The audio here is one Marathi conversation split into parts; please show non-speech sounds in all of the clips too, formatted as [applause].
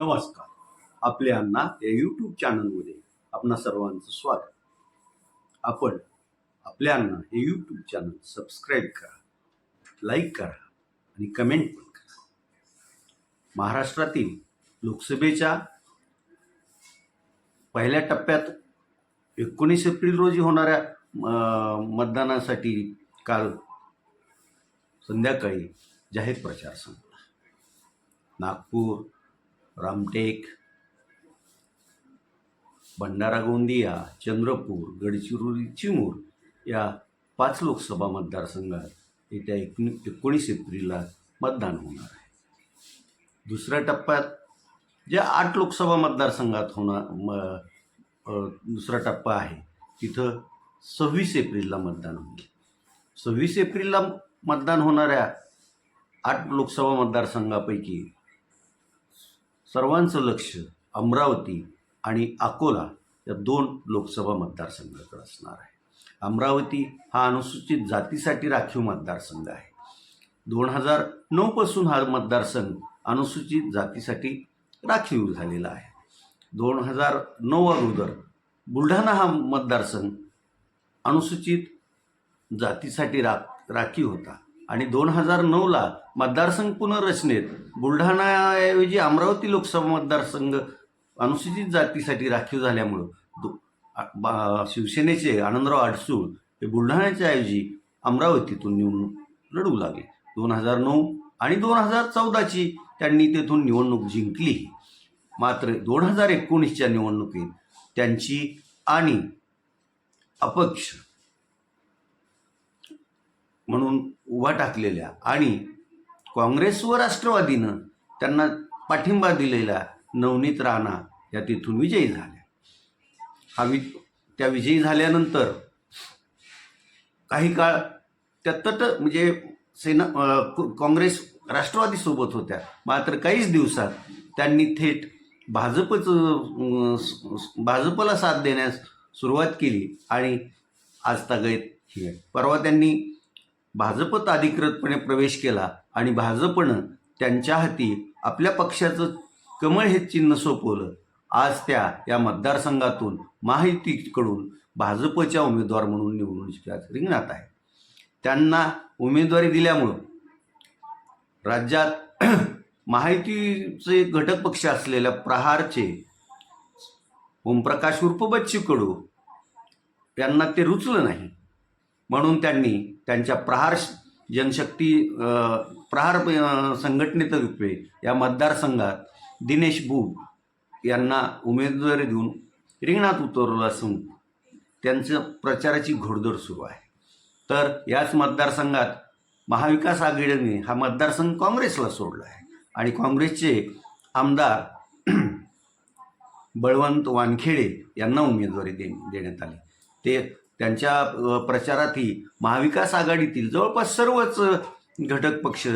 नमस्कार. आपल्या अण्णा या यूट्यूब चॅनलमध्ये आपणा सर्वांचं स्वागत. आपण आपल्या अण्णा हे यूट्यूब चॅनल सबस्क्राईब करा लाईक करा आणि कमेंट पण करा. महाराष्ट्रातील लोकसभेच्या पहिल्या टप्प्यात एकोणीस एप्रिल रोजी होणाऱ्या मतदानासाठी काल संध्याकाळी जाहीर प्रचार संपला. नागपूर रामटेक भंडारा गोंदिया चंद्रपूर गडचिरोली चिमूर या पाच लोकसभा मतदारसंघात येत्या एकोणी एकोणीस एप्रिलला मतदान होणार आहे. दुसऱ्या टप्प्यात ज्या आठ लोकसभा मतदारसंघात होणार म दुसरा टप्पा आहे तिथं सव्वीस एप्रिलला मतदान होईल. सव्वीस एप्रिलला मतदान होणाऱ्या आठ लोकसभा मतदारसंघापैकी सर्वांचं लक्ष अमरावती आणि अकोला या दोन लोकसभा मतदारसंघाकडे असणार आहे. अमरावती हा अनुसूचित जातीसाठी राखीव मतदारसंघ आहे. दोन हजार नऊपासून हा मतदारसंघ अनुसूचित जातीसाठी राखीव झालेला आहे. दोन हजार नऊ अगोदर बुलढाणा हा मतदारसंघ अनुसूचित जातीसाठी रा राखीव होता. आणि दोन हजार नऊला मतदारसंघ पुनर्रचनेत बुलढाणाऐवजी अमरावती लोकसभा मतदारसंघ अनुसूचित जातीसाठी राखीव झाल्यामुळं दो बा- शिवसेनेचे आनंदराव आडसूळ हे बुलढाण्याच्या ऐवजी अमरावतीतून निवडणूक लढवू लागले. दोन हजार नऊ आणि दोन हजार चौदाची त्यांनी तेथून निवडणूक जिंकली. मात्र दोन हजार एकोणीसच्या निवडणुकीत त्यांची आणि अपक्ष म्हणून उभा टाकलेल्या आणि काँग्रेस व राष्ट्रवादीनं त्यांना पाठिंबा दिलेला नवनीत राणा या तिथून विजयी झाल्या. हा वि त्या विजयी झाल्यानंतर काही काळ त्या तट म्हणजे सेना काँग्रेस राष्ट्रवादीसोबत होत्या. मात्र काहीच दिवसात त्यांनी थेट भाजपचं भाजपला साथ देण्यास सुरुवात केली आणि आज तागैत ही आहे. परवा त्यांनी भाजपत अधिकृतपणे प्रवेश केला आणि भाजपनं त्यांच्या हाती आपल्या पक्षाचं कमळ हे चिन्ह सोपवलं. आज त्या या मतदारसंघातून महायुतीकडून भाजपच्या उमेदवार म्हणून निवडणुकीत रिंगणात आहे. त्यांना उमेदवारी दिल्यामुळं राज्यात [clears throat] महायुतीचे घटक पक्ष असलेल्या प्रहारचे ओमप्रकाश उर्फ बच्चू कडू यांना ते रुचलं नाही. म्हणून त्यांनी त्यांच्या प्रहार जनशक्ती प्रहार संघटनेतर्फे या मतदारसंघात दिनेश बुब यांना उमेदवारी देऊन रिंगणात उतरवलं असून त्यांचं प्रचाराची घोडदौड सुरू आहे. तर याच मतदारसंघात महाविकास आघाडीने हा मतदारसंघ काँग्रेसला सोडला आहे आणि काँग्रेसचे आमदार [clears throat] बळवंत वानखेडे यांना उमेदवारी दे देण्यात आली. ते त्यांच्या प्रचारातही महाविकास आघाडीतील जवळपास सर्वच घटक पक्ष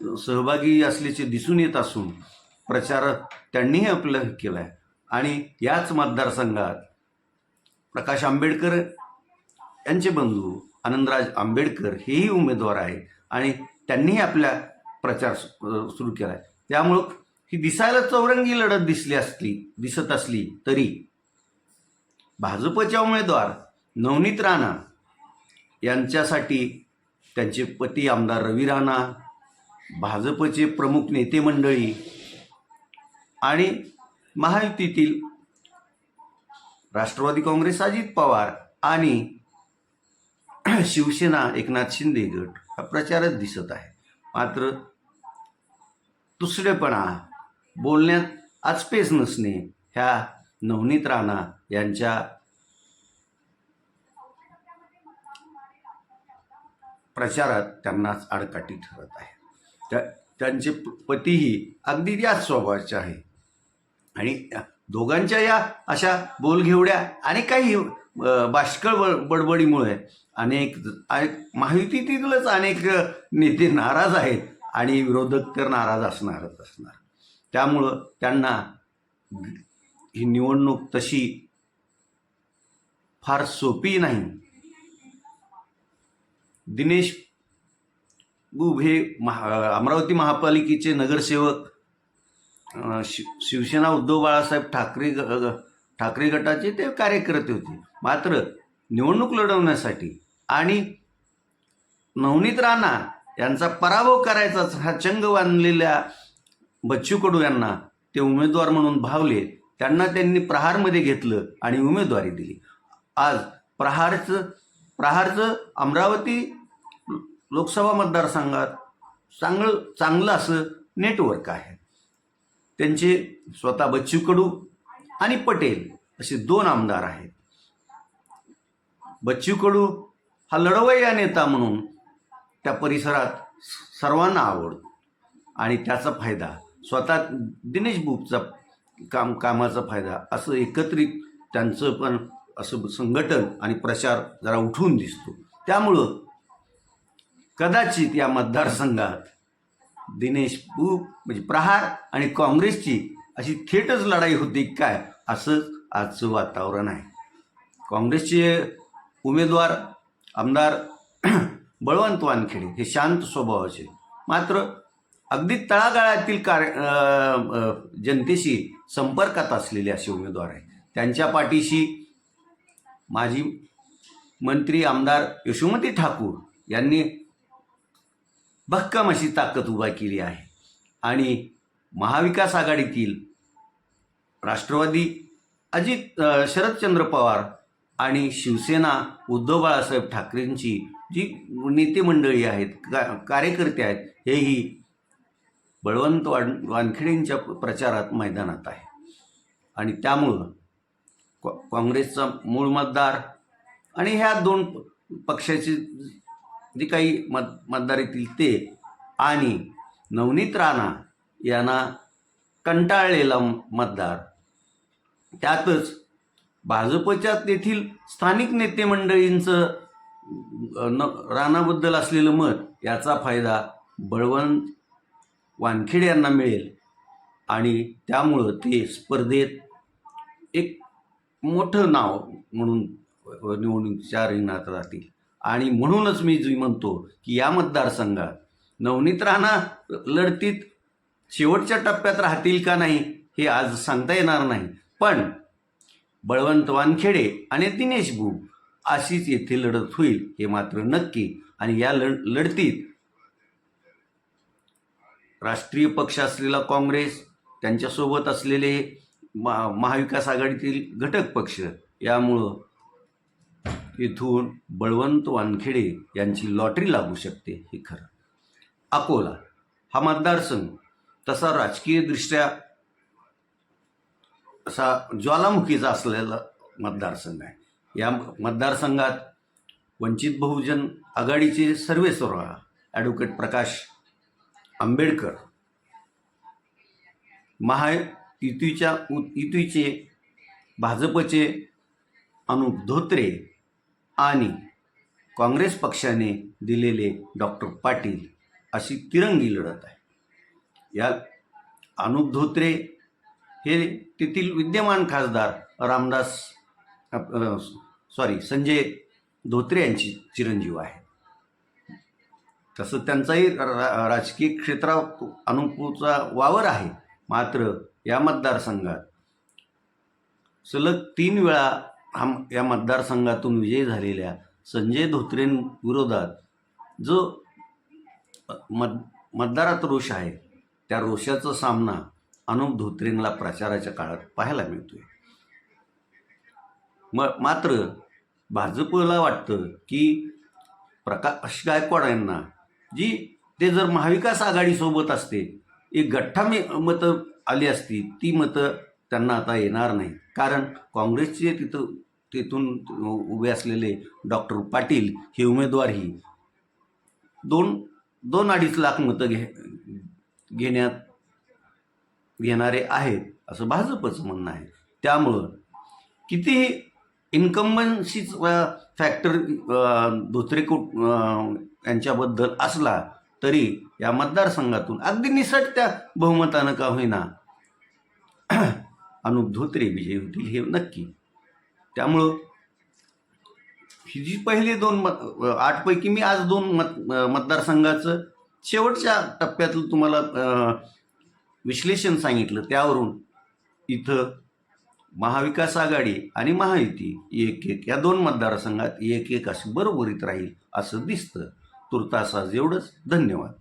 सहभागी असल्याचे दिसून येत असून प्रचार त्यांनीही आपलं केला आहे आणि याच मतदारसंघात प्रकाश आंबेडकर यांचे बंधू आनंदराज आंबेडकर हेही उमेदवार आहेत आणि त्यांनीही आपल्या प्रचार सुरू केला आहे त्यामुळं ही दिसायला चौरंगी लढत दिसली असली दिसत असली तरी भाजपच्या उमेदवार नवनीत राणा यांच्यासाठी त्यांचे पती आमदार रवी राणा भाजपचे प्रमुख नेते मंडळी आणि महायुतीतील राष्ट्रवादी काँग्रेस अजित पवार आणि शिवसेना एकनाथ शिंदे गट हा प्रचारच दिसत आहे. मात्र दुसरेपणा बोलण्यात आचपेच नसणे ह्या नवनीत राणा यांच्या प्रचारात त्यांनाच आडकाठी ठरत आहे. त्या त्यांचे प- पतीही अगदी याच स्वभावाचे आहे. आणि दोघांच्या या अशा बोलघेवड्या आणि काही बाष्कळ बडबडीमुळे अनेक अनेक महायुतीतीलच अनेक नेते नाराज आहेत आणि विरोधक तर नाराज असणारच असणार. त्यामुळं त्यांना ही निवडणूक तशी फार सोपी नाही. दिनेश गुब हे महा अमरावती महापालिकेचे नगरसेवक शि शिवसेना उद्धव बाळासाहेब ठाकरे ग ग- ठाकरे गटाचे ते कार्यकर्ते होते. मात्र निवडणूक लढवण्यासाठी आणि नवनीत राणा यांचा पराभव करायचाच हा चंग बांधलेल्या बच्चू कडू यांना ते उमेदवार म्हणून भावले. त्यांना त्यांनी प्रहारमध्ये घेतलं आणि उमेदवारी दिली. आज प्रहारचं प्रहारचं अमरावती लोकसभा मतदारसंघात चांगलं चांगलं असं नेटवर्क आहे. त्यांचे स्वतः बच्चू कडू आणि पटेल असे दोन आमदार आहेत. बच्चू कडू हा लढवय्या नेता म्हणून त्या परिसरात सर्वांना आवडतो. आणि त्याचा फायदा स्वतः दिनेश बुपचा काम कामाचा फायदा असं एकत्रित त्यांचं पण असं संघटन आणि प्रचार जरा उठून दिसतो. त्यामुळं कदाचित या मतदारसंघात दिनेश पू म्हणजे प्रहार आणि काँग्रेसची अशी थेटच लढाई होती काय असं आजचं वातावरण आहे. काँग्रेसचे उमेदवार आमदार [clears throat] बळवंत वानखेडे हे शांत स्वभावाचे. मात्र अगदी तळागाळातील कार्य जनतेशी संपर्कात असलेले असे उमेदवार आहेत. त्यांच्या पाठीशी माजी मंत्री आमदार यशोमती ठाकूर यांनी भक्कम अशी ताकद उभा केली आहे. आणि महाविकास आघाडीतील राष्ट्रवादी अजित शरदचंद्र पवार आणि शिवसेना उद्धव बाळासाहेब ठाकरेंची जी नेते मंडळी आहेत का कार्यकर्ते आहेत हेही बळवंत वान वानखेडेंच्या प्रचारात मैदानात आहे. आणि त्यामुळं कॉ काँग्रेसचा मूळ मतदार आणि ह्या दोन पक्षाचे जे काही मत मतदार येतील ते आणि नवनीत राणा यांना कंटाळलेला मतदार. त्यातच भाजपच्या तेथील स्थानिक नेते मंडळींचं न राणाबद्दल असलेलं मत याचा फायदा बळवंत वानखेड यांना मिळेल. आणि त्यामुळं ते स्पर्धेत एक मोठं नाव म्हणून निवडणुकीच्या रिंगणात राहतील. आणि म्हणूनच मी जी म्हणतो की या मतदारसंघात नवनीत राणा लढतीत शेवटच्या टप्प्यात राहतील का नाही हे आज सांगता येणार नाही. पण बळवंत वानखेडे आणि दिनेश बुब अशीच येथे लढत होईल हे मात्र नक्की. आणि या लढ लढतीत राष्ट्रीय पक्ष असलेला काँग्रेस त्यांच्यासोबत असलेले महा महाविकास आघाडीतील घटक पक्ष यामुळं इथून बळवंत वानखेडे यांची लॉटरी लागू शकते हे खरं. अकोला हा मतदारसंघ तसा राजकीयदृष्ट्या असा ज्वालामुखीचा असलेला मतदारसंघ आहे. या मतदारसंघात वंचित बहुजन आघाडीचे सर्वेसर्वा ॲडव्होकेट प्रकाश आंबेडकर महायुतीच्या युतीचे भाजपचे अनुप धोत्रे आणि काँग्रेस पक्षाने दिलेले डॉक्टर पाटील अशी तिरंगी लढत आहे. या अनुप धोत्रे हे तेथील विद्यमान खासदार रामदास सॉरी संजय धोत्रे यांची चिरंजीव आहे तसं त्यांचाही रा- राजकीय क्षेत्रात अनुपूचा वावर आहे. मात्र या मतदारसंघात सलग तीन वेळा हा या मतदारसंघातून विजयी झालेल्या संजय धोत्रेंविरोधात जो मत मतदारात रोष आहे त्या रोषाचा सामना अनुप धोत्रेंना प्रचाराच्या काळात पाहायला मिळतोय. म मात्र भाजपला वाटतं की प्रकाश गायकवाड यांना जी ते जर महाविकास आघाडीसोबत असते एक गठ्ठा मे मतं आली असती ती मतं त्यांना आता येणार नाही कारण काँग्रेसचे तिथं तिथून उभे असलेले डॉक्टर पाटील हे उमेदवारही दोन दोन अडीच लाख मतं घे घेण्यात घेणारे आहेत असं भाजपचं म्हणणं आहे. त्यामुळं कितीही इन्कम्बन्सीच फॅक्टर धोत्रेकूट यांच्याबद्दल असला तरी या मतदारसंघातून अगदी निसटत्या बहुमतानं का होईना अनुप धोत्रे विजयी होतील हे नक्की. त्यामुळं ही जी पहिली दोन मत आठपैकी मी आज दोन मत मतदारसंघाचं शेवटच्या टप्प्यातलं तुम्हाला विश्लेषण सांगितलं त्यावरून इथं महाविकास आघाडी आणि महायुती एक एक या दोन मतदारसंघात एक एक अशी बरोबरीत राहील असं दिसतं. तुर्तास आज एवढंच. धन्यवाद.